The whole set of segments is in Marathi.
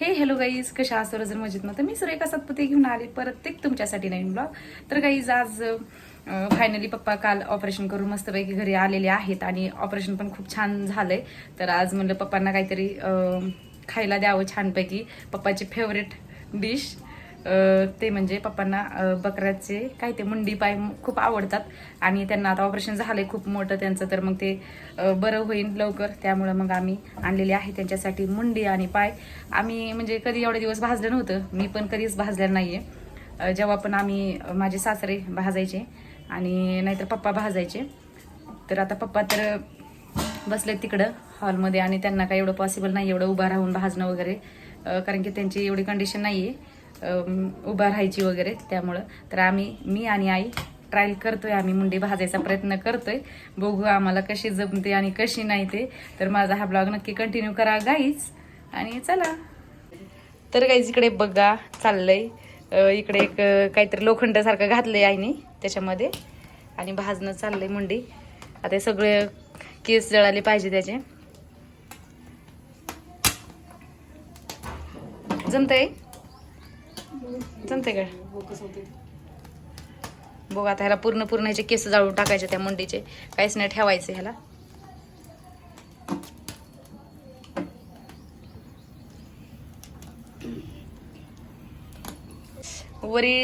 हे हॅलो गाईज कशा असं जर मजेत ना? तर मी सुरेखा सातपुते घेऊन आले परत एक तुमच्यासाठी नवीन ब्लॉग तर गाईज आज फायनली पप्पा काल ऑपरेशन करून मस्तपैकी घरी आलेले आहेत आणि ऑपरेशन पण खूप छान झालंय. तर आज म्हणलं पप्पांना काहीतरी खायला द्यावं छानपैकी. पप्पाची फेवरेट डिश ते म्हणजे पप्पांना बकऱ्याचे काय ते मुंडी पाय खूप आवडतात. आणि त्यांना आता ऑपरेशन झालंय खूप मोठं त्यांचं तर मग ते बरं होईल लवकर. त्यामुळं मग आम्ही आणलेले आहे त्यांच्यासाठी मुंडी आणि पाय. आम्ही म्हणजे कधी एवढे दिवस भाजलं नव्हतं. मी पण कधीच भाजलं नाहीये. आहे जेव्हा पण आम्ही माझे सासरे भाजायचे आणि नाहीतर पप्पा भाजायचे. तर आता पप्पा तर बसले तिकडं हॉलमध्ये आणि त्यांना काही एवढं पॉसिबल नाही एवढं उभा राहून भाजणं वगैरे. कारण की त्यांची एवढी कंडिशन नाही आहे उभा राहायची वगैरे त्यामुळं. तर आम्ही मी आणि आई ट्रायल करतोय आम्ही मुंडी भाजायचा प्रयत्न करतोय. बघू आम्हाला कशी जमते आणि कशी नाही ते. तर माझा हा ब्लॉग नक्की कंटिन्यू करा गाईच आणि चला. तर गाईज इकडे बघा चाललंय. इकडे एक काहीतरी लोखंडासारखं घातलंय आईने त्याच्यामध्ये. आणि भाजणं चाललंय मुंडी. आता हे सगळे केस जळाले पाहिजे त्याचे. जमतंय? जमतंय का? बघ आता ह्याला पूर्ण पूर्ण ह्याचे केस जाळून टाकायचे त्या मुंडीचे. काहीच नाही ठेवायचे ह्याला. वरी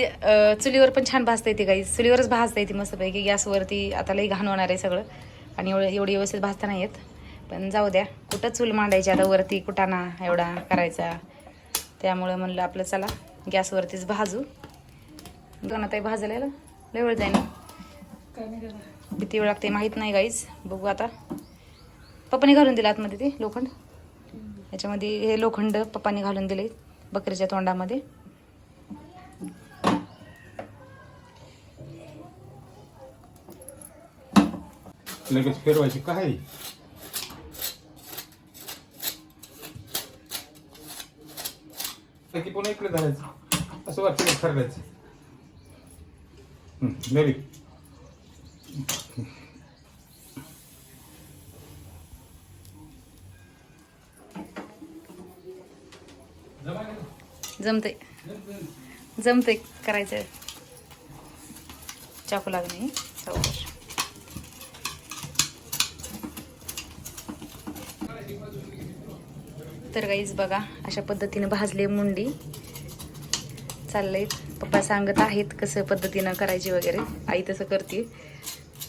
चुलीवर पण छान भाजता येते काही चुलीवरच भाजता येते मस्तपैकी. गॅसवरती आता लई घाण होणार आहे सगळं. आणि एवढं एवढी व्यवस्थित भाजता नाही येत. पण जाऊ द्या. कुठं चूल मांडायची आता वरती? कुटाणा एवढा करायचा. त्यामुळं म्हणलं आपलं चला. गॅसवरतीच भाजू. आहे भाजायला लय वेळ जाईन. किती वेळ लागते माहीत नाही गाईज बघू आता. पप्पाने घालून दिलं आतमध्ये ते लोखंड. याच्यामध्ये हे लोखंड पप्पाने घालून दिले बकरीच्या तोंडामध्ये. लगेच फिरवायची काय पुन्हा इकडे धरायचं. असं वाटतं ठरवायचं बेबी जमते जमते करायचं. चाकू लागणे चौकश. तर गाईज बघा अशा पद्धतीने भाजले मुंडी. चाललंय. पप्पा सांगत आहेत कसं पद्धतीनं करायची वगैरे. आई तसं करते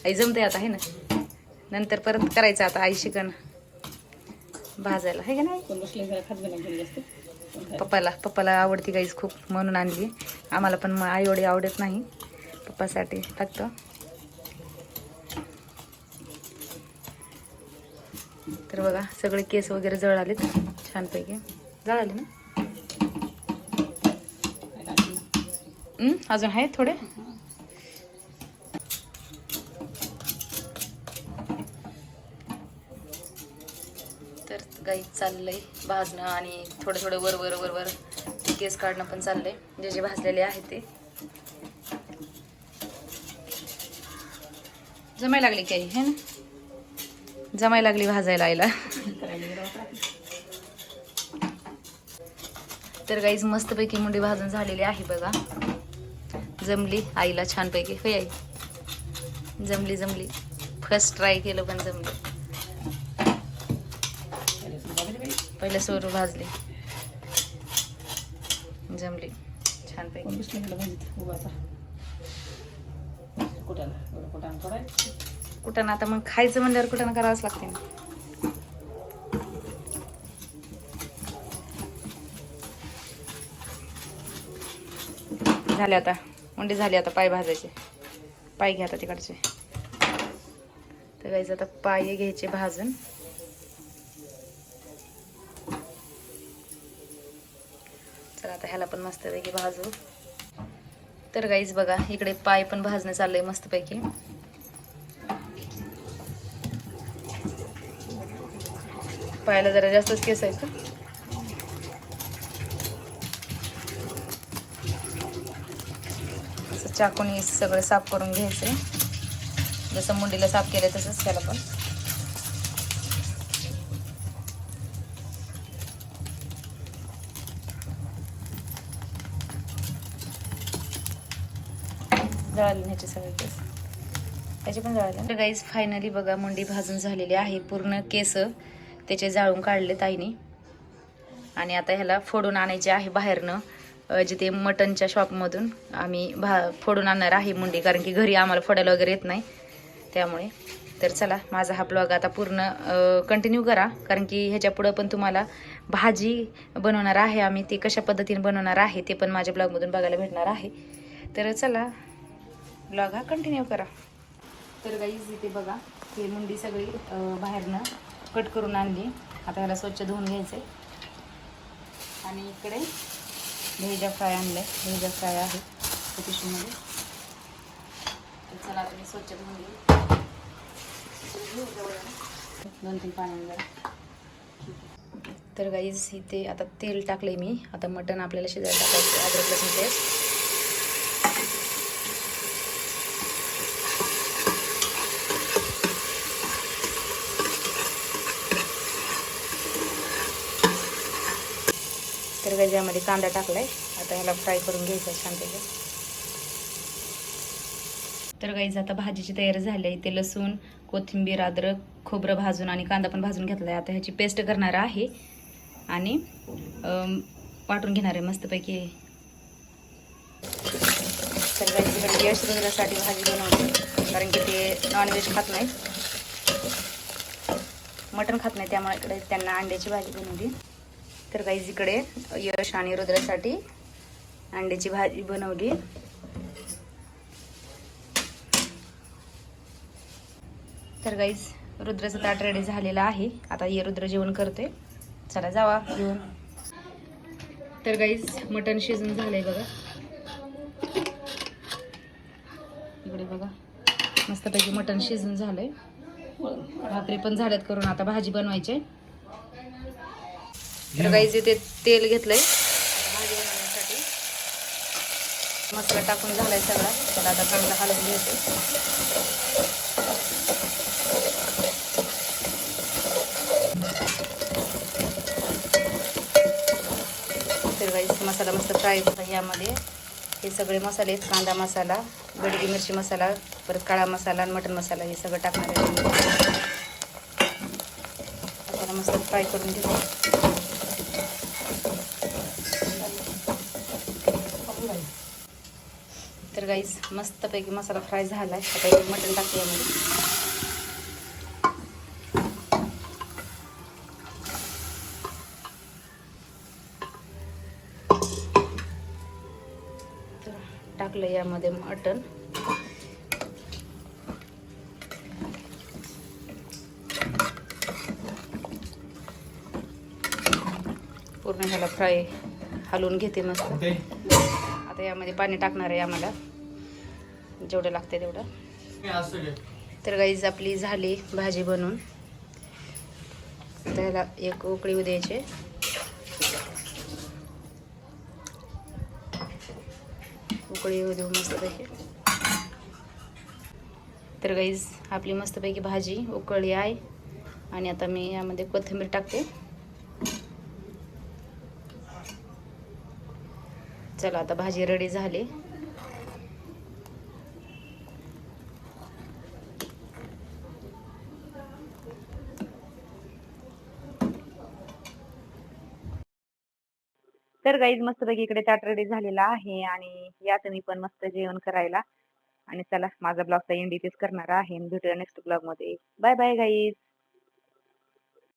आई जमते आता आहे ना? नंतर परत करायचं आता आई शिकण भाजायला आहे का नाही? पप्पाला पप्पाला आवडती गाईज खूप म्हणून आणली. आम्हाला पण मग आई एवढी आवडत नाही. पप्पासाठी फक्त तर बघा सगळे केस वगैरे जळालेत. छानपैकी. जळाले ना? अजून आहेत थोडे? तर गाई चाललंय भाजणं आणि थोडं थोडं वर वर वर वर केस काढणं पण चाललंय. जे जे भाजलेले आहेत ते. जमाय लागली की आई है ना? जमाय लागली भाजायला आईला. तर गाईज मस्तपैकी मुंडी भाजून झालेली आहे बघा. जमली आईला छानपैकी. होय आई? जमली जमली. फर्स्ट ट्राय केलं पण जमली. पहिलं सोरू भाजले. जमली. छानपैकी. कुठं? आता मग खायचं म्हणल्यावर कुठं करावंच लागते ना. झाले आता. मुंडी झाली आता पाय भाजायचे. पाय घ्या आता तिकडचे. तर गायचं आता पाय घ्यायचे भाजून. चला आता ह्याला पण मस्तपैकी भाजू. तर गाईज बघा इकडे पाय पण भाजणं चाललंय मस्तपैकी. पायाला जरा जास्तच केस आहेत का? चाकून सगळं साफ करून घ्यायचं आहे जसं मुंडीला साफ केलं तसंच त्याला पण. जळाले ह्याचे सगळे केस. त्याचे पण जळाले. गाईज फायनली बघा मुंडी भाजून झालेली आहे. पूर्ण केस त्याचे जाळून काढले ताईने. आणि आता ह्याला फोडून आणायचे आहे बाहेरनं. जिथे मटनच्या शॉपमधून आम्ही भा फोडून आणणार आहे मुंडी कारण की घरी आम्हाला फोडायला वगैरे येत नाही. त्यामुळे तर चला माझा हा ब्लॉग आता पूर्ण कंटिन्यू करा कारण की ह्याच्या पुढं पण तुम्हाला भाजी बनवणार आहे आम्ही ती कशा पद्धतीने बनवणार आहे ते पण माझ्या ब्लॉगमधून बघायला भेटणार आहे. तर चला ब्लॉग हा कंटिन्यू करा. तर गाईज इथे बघा ही मुंडी सगळी बाहेरनं कट करून आणली. आता ह्याला स्वच्छ धुवून आहे आणि इकडे भेजा फ्राय आणलाय. भेजा फ्राय आहे. त्या पिशवीमध्ये. तर चला आता मी स्वच्छ धुवून घेऊ दोन तीन पाण्याने तर गाईज इथे आता तेल टाकले मी. आता मटण आपल्याला शिजायला टाकायचं अद्रक लसूण पेस्ट. तर ज्यामध्ये कांदा कांदा टाकलाय. आता ह्याला फ्राय करून घ्यायचा छानपैकी. तर गाईज आता भाजीची तयारी झाली आहे. इथे लसूण कोथिंबीर अद्रक खोबरं भाजून आणि कांदा पण भाजून घेतला आहे आता ह्याची पेस्ट करणार आहे. आणि वाटून घेणार आहे मस्तपैकी. तर गाईज इकडे यश रुंदरासाठी भाजी बनवली कारण की ते नॉनव्हेज खात नाही मटण खात नाही त्यामुळे इकडे त्यांना अंड्याची भाजी बनवली. तर गाईज इकडे यश आणि रुद्रासाठी अंड्याची भाजी बनवली. तर गाईज रुद्राचं ताट रेडी झालेलं आहे. आता ये रुद्र जेवण करते चला जावा घेऊन. तर गाईज मटण शिजून झालंय बघा. इकडे बघा. मस्तपैकी मटण शिजून झालंय. भाकरी पण झाल्यात करून आता भाजी बनवायची. तर गाईज इथे तेल घेतलंय. भाजी बनवण्यासाठी. मसाला टाकून झालाय सगळा. त्याला आता चांगला हलवून घेते. तर गाईस मसाला मस्त फ्राय होता यामध्ये. हे सगळे मसाले आहेत. कांदा मसाला गडगी मिरची मसाला परत काळा मसाला आणि मटण मसाला हे सगळं टाकणार आहे. त्याला मस्त फ्राय करून घेऊ तर गाईस मस्तपैकी मसाला फ्राय झाला आहे आता हे मटण यामध्ये तर टाकलं यामध्ये मटण. पूर्ण ह्याला फ्राय हलवून घेते मस्त. आता यामध्ये पाणी टाकणार आहे आम्हाला. जेवढं लागते तेवढं. तर गाईज आपली झाली भाजी बनवून त्याला एक उकळी द्यायचे. उकळी येऊ देऊ मस्तपैकी. तर गाईज आपली मस्तपैकी भाजी उकळली आहे. आणि आता मी यामध्ये कोथिंबीर टाकते. चला आता भाजी रेडी झाली. तर गाईज मस्तपैकी इकडे ताट रेडी झालेला आहे आणि या तुम्ही पण मस्त जेवण करायला. आणि चला माझा ब्लॉगचा एंड इथेच करणार आहे. भेटूया नेक्स्ट ब्लॉगमध्ये. Bye bye guys